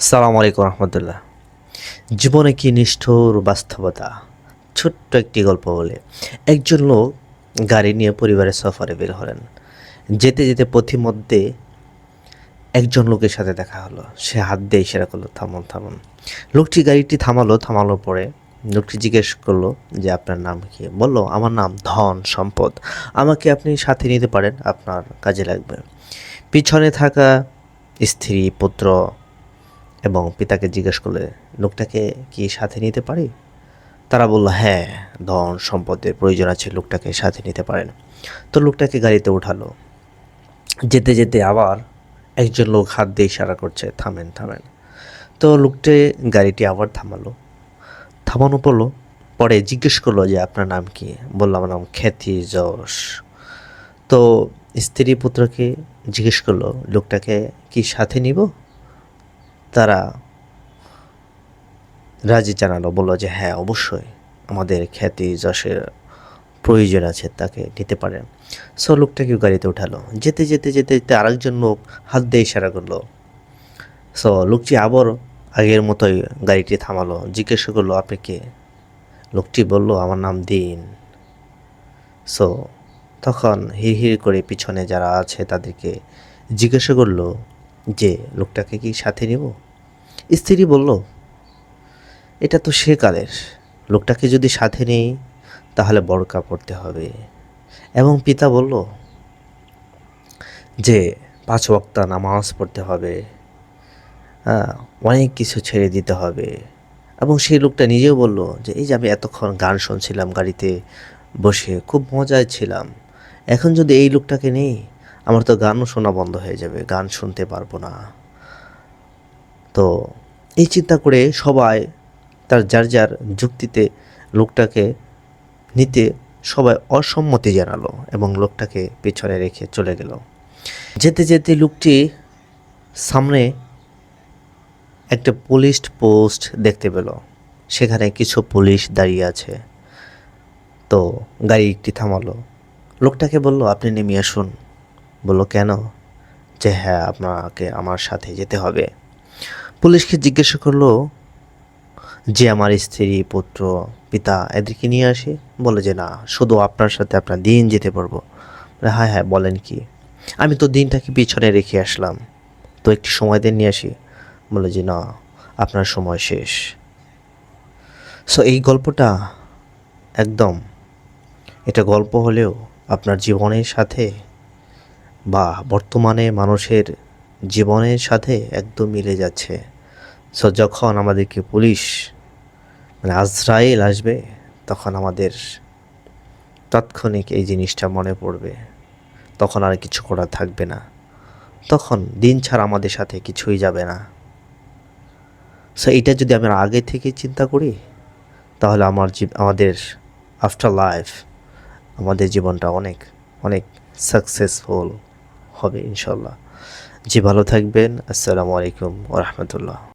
সালাম আলাইকুম রহমতুল্লাহ। জীবনে কি নিষ্ঠুর বাস্তবতা? ছোট্ট একটি গল্প বলে। একজন লোক গাড়ি নিয়ে পরিবারের সফরে বের হলেন। যেতে যেতে পথিমধ্যে একজন লোকের সাথে দেখা হলো। সে হাত দিয়ে ইশারা করল, থামুন থামুন। লোকটি গাড়িটি থামালো, থামানোর পরে লোকটি জিজ্ঞেস করল যে, আপনার নাম কি? বলল, আমার নাম ধন সম্পদ। আমাকে আপনি সাথে নিতে পারেন, আপনার কাজে লাগবে। পিছনে থাকা স্ত্রী, পুত্র এবং পিতাকে জিজ্ঞেস করলে, লোকটাকে কি সাথে নিতে পারি? তারা বলল হ্যাঁ ধন, সম্পদের প্রয়োজন আছে, লোকটাকে সাথে নিতে পারেন। তো লোকটাকে গাড়িতে উঠালো। যেতে যেতে আবার একজন লোক হাত দিয়ে ইশারা করছে, থামেন থামেন। তো লোকটি গাড়িটি আবার থামালো। থামানো পড়ল, পরে জিজ্ঞেস করল যে, আপনার নাম কি? বললাম নাম খ্যাতি যশ। তো স্ত্রী পুত্রকে জিজ্ঞেস করল, লোকটাকে কি সাথে নিব? তারা রাজি জানালো, বলল যে হ্যাঁ অবশ্যই আমাদের খ্যাতি যশের প্রয়োজন আছে, তাকে নিতে পারেন। সো লোকটাকে গাড়িতে উঠালো। যেতে যেতে যেতে যেতে আরেকজন লোক হাত দিয়ে ইশারা করল। সো লোকটি আবার আগের মতোই গাড়িটি থামালো, জিজ্ঞাসা করল, আপনি কে? লোকটি বলল, আমার নাম দিন। সো তখন হির হির করে পিছনে যারা আছে তাদেরকে জিজ্ঞাসা করল যে লোকটাকে কি সাথে নিব? স্ত্রী বলল, এটা তো সে কালের। লোকটাকে যদি সাথে নেই, তাহলে বড়কা পড়তে হবে। এবং পিতা বলল, যে পাঁচ ওয়াক্তা নামাজ পড়তে হবে। হ্যাঁ অনেক কিছু ছেড়ে দিতে হবে। এবং সেই লোকটা নিজেও বলল, যে এই যে আমি এতক্ষণ গান শুনছিলাম গাড়িতে বসে, খুব মজায় ছিলাম। এখন যদি এই লোকটাকে নেই আমার তো গানও শোনা বন্ধ হয়ে যাবে, গান শুনতে পারব না। তো এই চিন্তা করে সবাই তার যার যার যুক্তিতে লোকটাকে নিতে সবাই অসম্মতি জানালো এবং লোকটাকে পেছনে রেখে চলে গেল। যেতে যেতে লোকটি সামনে একটা পুলিশ পোস্ট দেখতে পেল। সেখানে কিছু পুলিশ দাঁড়িয়ে আছে। তো গাড়ি একটি থামালো। লোকটাকে বলল, আপনি নেমে আসুন। বলল, কেন? যে হ্যাঁ আপনাকে আমার সাথে যেতে হবে। পুলিশকে জিজ্ঞাসা করল, যে আমার স্ত্রী, পুত্র, পিতা এদেরকে নিয়ে আসি? বলে যে না, শুধু আপনার সাথে আপনার দিন যেতে পারব। হ্যাঁ হ্যাঁ বলেন কি? আমি তো দিনটাকে পিছনে রেখে আসলাম। তো একটি সময় দিন, নিয়ে আসি। বলে যে না, আপনার সময় শেষ। সো এই গল্পটা একদম, এটা গল্প হলেও আপনার জীবনের সাথে বা বর্তমানে মানুষের জীবনের সাথে একদম মিলে যাচ্ছে। সো যখন আমাদেরকে পুলিশ মানে আজরাইল আসবে, তখন আমাদের তাৎক্ষণিক এই জিনিসটা মনে পড়বে। তখন আর কিছু করা থাকবে না। তখন দিন ছাড়া আমাদের সাথে কিছুই যাবে না। সো এটা যদি আমরা আগে থেকে চিন্তা করি, তাহলে আমার আমাদের আফটার লাইফ আমাদের জীবনটা অনেক অনেক সাকসেসফুল হবে ইনশাল্লাহ জি ভালো থাকবেন। আসসালামু আলাইকুম ওরহমতুল্লাহ